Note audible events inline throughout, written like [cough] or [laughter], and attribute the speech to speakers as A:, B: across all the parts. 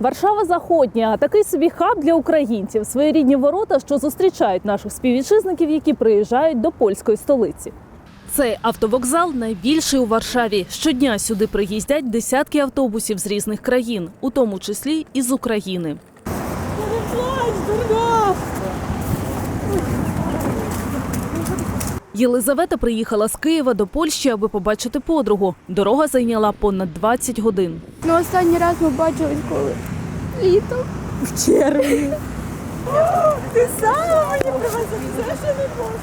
A: Варшава Заходня такий собі хаб для українців, своєрідні ворота, що зустрічають наших співвітчизників, які приїжджають до польської столиці. Цей автовокзал найбільший у Варшаві. Щодня сюди приїздять десятки автобусів з різних країн, у тому числі і з України. Єлизавета приїхала з Києва до Польщі, аби побачити подругу. Дорога зайняла понад 20 годин.
B: Ну, останній раз ми бачились коли літом. В червні. Ти сама мені привезла що не можна.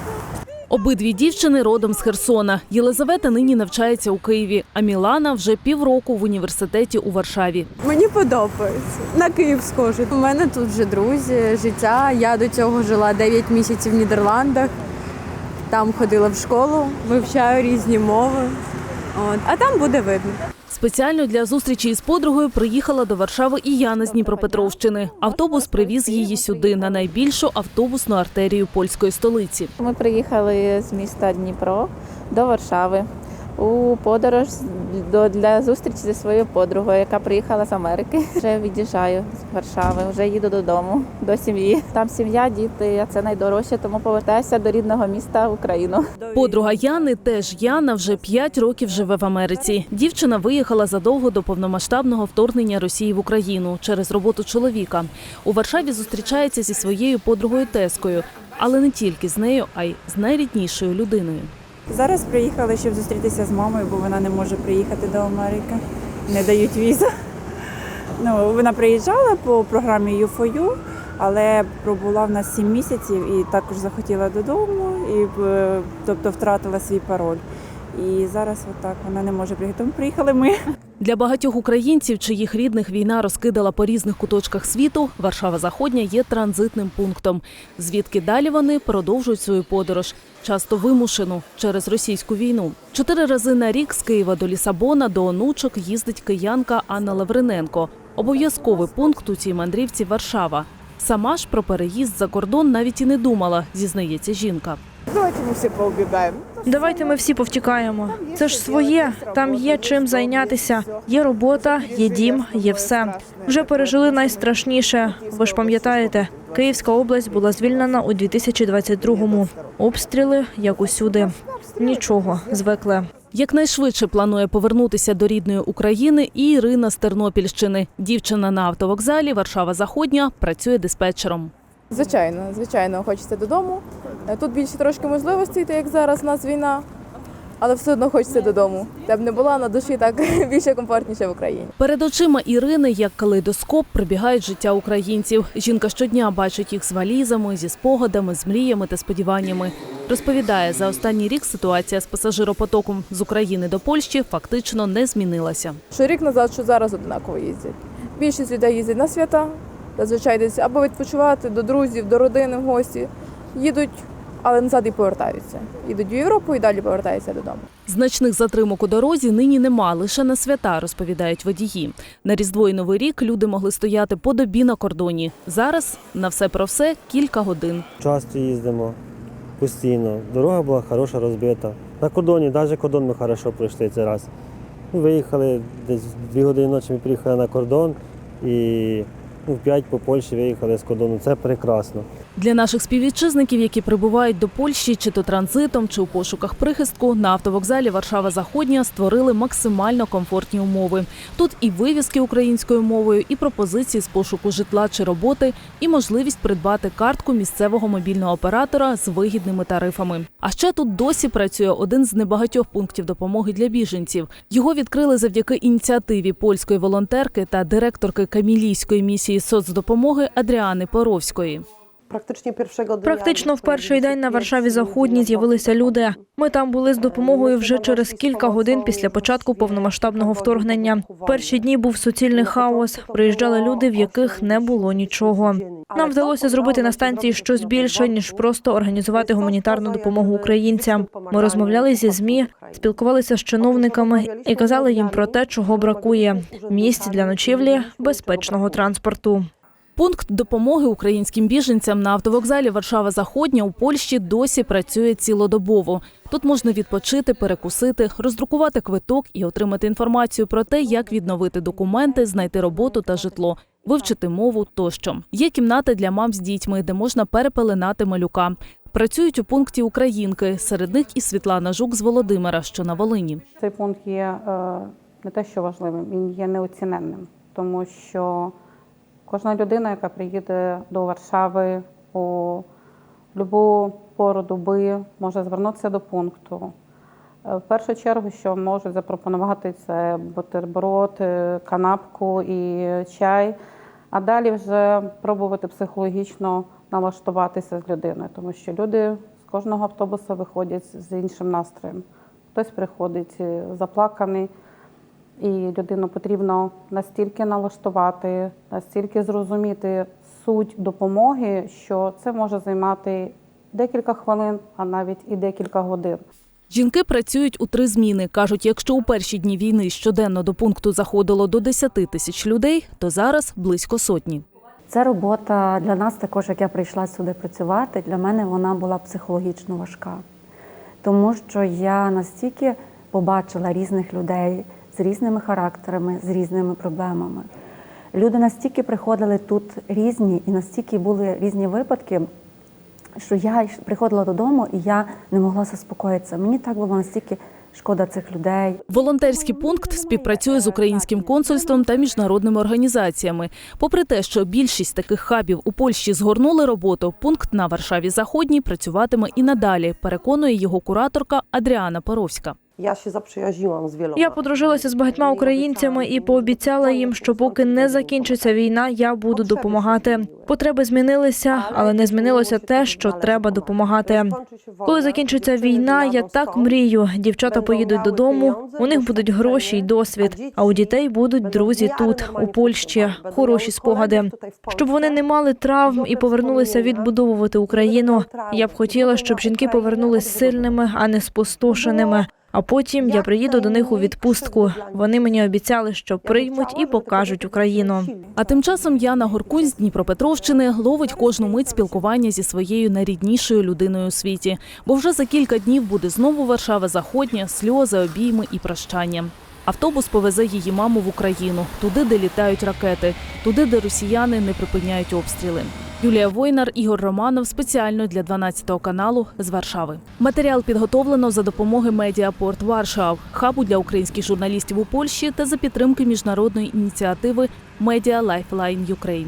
A: Обидві дівчини родом з Херсона. Єлизавета нині навчається у Києві, а Мілана вже півроку в університеті у Варшаві.
B: Мені подобається. На Київ схоже. У мене тут вже друзі, життя. Я до цього жила 9 місяців в Нідерландах. Там ходила в школу, вивчаю різні мови. От. А там буде видно.
A: Спеціально для зустрічі із подругою приїхала до Варшави і Яна з Дніпропетровщини. Автобус привіз її сюди на найбільшу автобусну артерію польської столиці.
C: Ми приїхали з міста Дніпро до Варшави у подорож до для зустрічі зі своєю подругою, яка приїхала з Америки. [laughs] Вже від'їжджаю з Варшави, вже їду додому до сім'ї. Там сім'я, діти, а це найдорожче, тому повертаюся до рідного міста Україну.
A: Подруга Яни, теж Яна, вже 5 років живе в Америці. Дівчина виїхала задовго до повномасштабного вторгнення Росії в Україну через роботу чоловіка. У Варшаві зустрічається зі своєю подругою Тескою, але не тільки з нею, а й з найріднішою людиною.
D: Зараз приїхали, щоб зустрітися з мамою, бо вона не може приїхати до Америки. Не дають візу. Ну, вона приїжджала по програмі U4U, але пробула в нас 7 місяців і також захотіла додому, і е, тобто втратила свій пароль. І зараз отак вона не може приїхати. Тому приїхали ми.
A: Для багатьох українців, чиїх рідних війна розкидала по різних куточках світу, Варшава Заходня є транзитним пунктом, звідки далі вони продовжують свою подорож, часто вимушену через російську війну. Чотири рази на рік з Києва до Лісабона до онучок їздить киянка Анна Лавриненко. Обов'язковий пункт у цій мандрівці Варшава. Сама ж про переїзд за кордон навіть і не думала, зізнається жінка.
E: Давайте ми всі поубігаємо.
F: Давайте ми всі повтікаємо. Це ж своє. Там є чим зайнятися. Є робота, є дім, є все. Вже пережили найстрашніше. Ви ж пам'ятаєте, Київська область була звільнена у 2022-му. Обстріли, як усюди. Нічого, звикли.
A: Якнайшвидше планує повернутися до рідної України і Ірина з Тернопільщини. Дівчина на автовокзалі Варшава Заходня працює диспетчером.
G: Звичайно, звичайно, хочеться додому. Е, Тут більше трошки можливостей, так як зараз у нас війна, але все одно хочеться додому. Де б не була на душі так [laughs] більше комфортніше в Україні.
A: Перед очима Ірини, як калейдоскоп, прибігають життя українців. Жінка щодня бачить їх з валізами, зі спогадами, з мріями та сподіваннями. Розповідає, за останній рік ситуація з пасажиропотоком з України до Польщі фактично не змінилася.
G: Що рік назад, що зараз однаково їздять. Більшість людей їздять на свята, зазвичай десь або відпочивати до друзів, до родини в гості. Їдуть, але назад і повертаються. Їдуть в Європу і далі повертаються додому.
A: Значних затримок у дорозі нині нема, лише на свята, розповідають водії. На Різдво і Новий рік люди могли стояти по добі на кордоні. Зараз на все про все кілька годин.
H: Часто їздимо постійно. Дорога була хороша, розбита. На кордоні, навіть кордон ми хорошо пройшли цей раз. Ми виїхали десь дві години ночі ми приїхали на кордон і в п'ять по Польщі виїхали з кордону. Це прекрасно.
A: Для наших співвітчизників, які прибувають до Польщі, чи то транзитом, чи у пошуках прихистку, на автовокзалі Варшава Заходня створили максимально комфортні умови. Тут і вивіски українською мовою, і пропозиції з пошуку житла чи роботи, і можливість придбати картку місцевого мобільного оператора з вигідними тарифами. А ще тут досі працює один з небагатьох пунктів допомоги для біженців. Його відкрили завдяки ініціативі польської волонтерки та директорки Камілійської місії соцдопомоги Адріани Поровської.
F: Практично в перший день на Варшаві Заходній з'явилися люди. Ми там були з допомогою вже через кілька годин після початку повномасштабного вторгнення. В перші дні був суцільний хаос. Приїжджали люди, в яких не було нічого. Нам вдалося зробити на станції щось більше ніж просто організувати гуманітарну допомогу українцям. Ми розмовляли зі змі, спілкувалися з чиновниками і казали їм про те, чого бракує: місць для ночівлі, безпечного транспорту.
A: Пункт допомоги українським біженцям на автовокзалі Варшава Заходня у Польщі досі працює цілодобово. Тут можна відпочити, перекусити, роздрукувати квиток і отримати інформацію про те, як відновити документи, знайти роботу та житло. вивчити мову тощо. Є кімнати для мам з дітьми, де можна перепеленати малюка. Працюють у пункті Українки. Серед них і Світлана Жук з Володимира, що на Волині.
I: Цей пункт є е, не те, що важливим, він є неоціненним, тому що кожна людина, яка приїде до Варшави у будь-яку пору доби, може звернутися до пункту. Е, В першу чергу, що можуть запропонувати, це бутерброд, е, канапку і чай. А далі вже пробувати психологічно налаштуватися з людиною, тому що люди з кожного автобуса виходять з іншим настроєм. Хтось приходить е, заплаканий, і людину потрібно настільки налаштувати, настільки зрозуміти суть допомоги, що це може займати декілька хвилин, а навіть і декілька годин.
A: Жінки працюють у три зміни. кажуть, якщо у перші дні війни щоденно до пункту заходило до 10 тисяч людей, то зараз близько сотні.
J: Це робота для нас також, як я прийшла сюди працювати, для мене вона була психологічно важка, тому що я настільки побачила різних людей з різними характерами, з різними проблемами. Люди настільки приходили тут різні, і настільки були різні випадки, що я приходила додому і я не могла заспокоїтися. Мені так було настільки шкода цих людей.
A: Волонтерський пункт співпрацює з українським консульством та міжнародними організаціями. Попри те, що більшість таких хабів у Польщі згорнули роботу, пункт на Варшаві Заходній працюватиме і надалі. Переконує його кураторка Адріана Поровська.
K: Ja się zaprzyjaźniłam z wieloma.
F: Я подружилася з багатьма українцями і пообіцяла їм, що поки не закінчиться війна, я буду допомагати. Потреби змінилися, але не змінилося те, що треба допомагати. Коли закінчиться війна, я так мрію. Дівчата поїдуть додому. У них будуть гроші й досвід. А у дітей будуть друзі тут, у Польщі, хороші спогади. Щоб вони не мали травм і повернулися відбудовувати Україну. Я б хотіла, щоб жінки повернулись сильними, а не спустошеними. А потім я приїду до них у відпустку. Вони мені обіцяли, що приймуть і покажуть Україну.
A: А тим часом Яна Горкунь з Дніпропетровщини ловить кожну мить спілкування зі своєю найріднішою людиною у світі. Бо вже за кілька днів буде знову Варшава Заходня, сльози, обійми і прощання. Автобус повезе її маму в Україну, туди, де літають ракети, туди, де росіяни не припиняють обстріли. Юлія Войнар, Ігор Романов спеціально для 12 каналу з Варшави. Матеріал підготовлено за допомоги Медіапорт Варшав, хабу для українських журналістів у Польщі та за підтримки міжнародної ініціативи Media Lifeline Ukraine.